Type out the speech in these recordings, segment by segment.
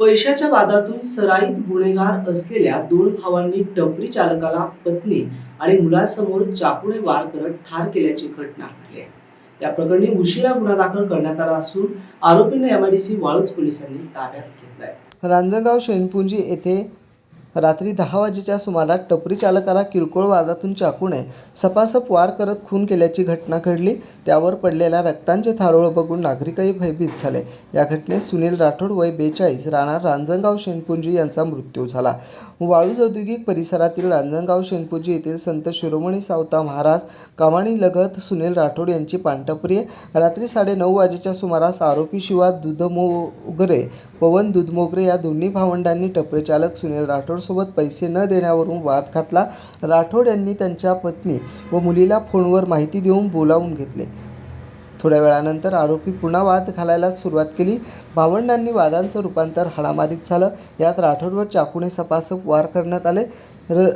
पैशाच्या वादातून सराईत गुन्हेगार असलेल्या दोन भावांनी टपरी चालकाला पत्नी आणि मुलासमोर चाकूने वार करत ठार केल्याची घटना घडली आहे. या प्रकरणी उशिरा गुन्हा दाखल करण्यात आला असून आरोपींना एमआयडीसी वाळूज पोलिसांनी ताब्यात घेतलाय रांजणगाव शेनपुंजी येथे रात्री दहा वाजेच्या सुमारास टपरी चालकाला किरकोळ वादातून चाकूने सपासप वार करत खून केल्याची घटना घडली. त्यावर पडलेल्या रक्तांचे थारोळ बघून नागरिकही भयभीत झाले. या घटनेत सुनील राठोड वय बेचाळीस राहणार रांजणगाव शेणपुंजी यांचा मृत्यू झाला. वाळूज औद्योगिक परिसरातील रांजणगाव शेणपुंजी येथील संत शिरोमणी सावता महाराज कमानी लगत सुनील राठोड यांची पानटपरी आहे. रात्री साडेनऊ वाजेच्या सुमारास आरोपी शिवा दुधमोगरे पवन दुधमोगरे या दोन्ही भावंडांनी टपरी चालक सुनील राठोडसोबत पैसे न देण्यावरून वाद घातला. राठोड यांनी त्यांच्या पत्नी व मुलीला फोनवर माहिती देऊन बोलावून घेतले. थोड्या वेळानंतर आरोपी पुन्हा वाद घालायला सुरुवात केली. भावंडांनी वादांचं रूपांतर हाणामारीत झालं. यात राठोडवर चाकूने सपासप वार करण्यात आले. र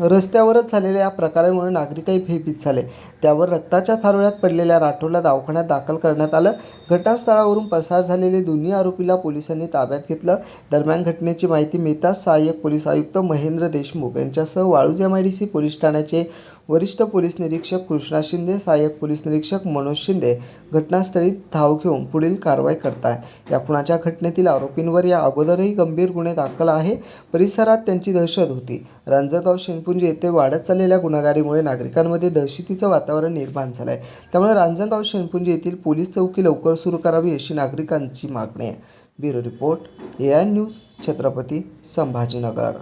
रस्त्यावरच झालेल्या या प्रकारामुळे नागरिकही भयभीत झाले. त्यावर रक्ताच्या थारोळ्यात पडलेल्या राठोडला दवाखान्यात दाखल करण्यात आलं. घटनास्थळावरून पसार झालेले दोन्ही आरोपीला पोलिसांनी ताब्यात घेतलं. दरम्यान घटनेची माहिती मिळताच सहाय्यक पोलीस आयुक्त महेंद्र देशमुख यांच्यासह Waluj M I D C police ठाण्याचे वरिष्ठ पोलीस निरीक्षक कृष्णा शिंदे सहाय्यक पोलीस निरीक्षक मनोज शिंदे घटनास्थळी धाव घेऊन पुढील कारवाई करताय या खुणाच्या घटनेतील आरोपींवर या अगोदरही गंभीर गुन्हे दाखल आहे. परिसरात त्यांची दहशत होती. रांजणगाव शेणपुंजी येथे वाढत चाललेल्या गुन्हेगारीमुळे नागरिकांमध्ये दहशतीचं वातावरण निर्माण झालं आहे त्यामुळे रांजणगाव शेणपुंजी येथील पोलीस चौकी लवकर सुरू करावी अशी नागरिकांची मागणी आहे. Bureau report A I news Chhatrapati Sambhajinagar.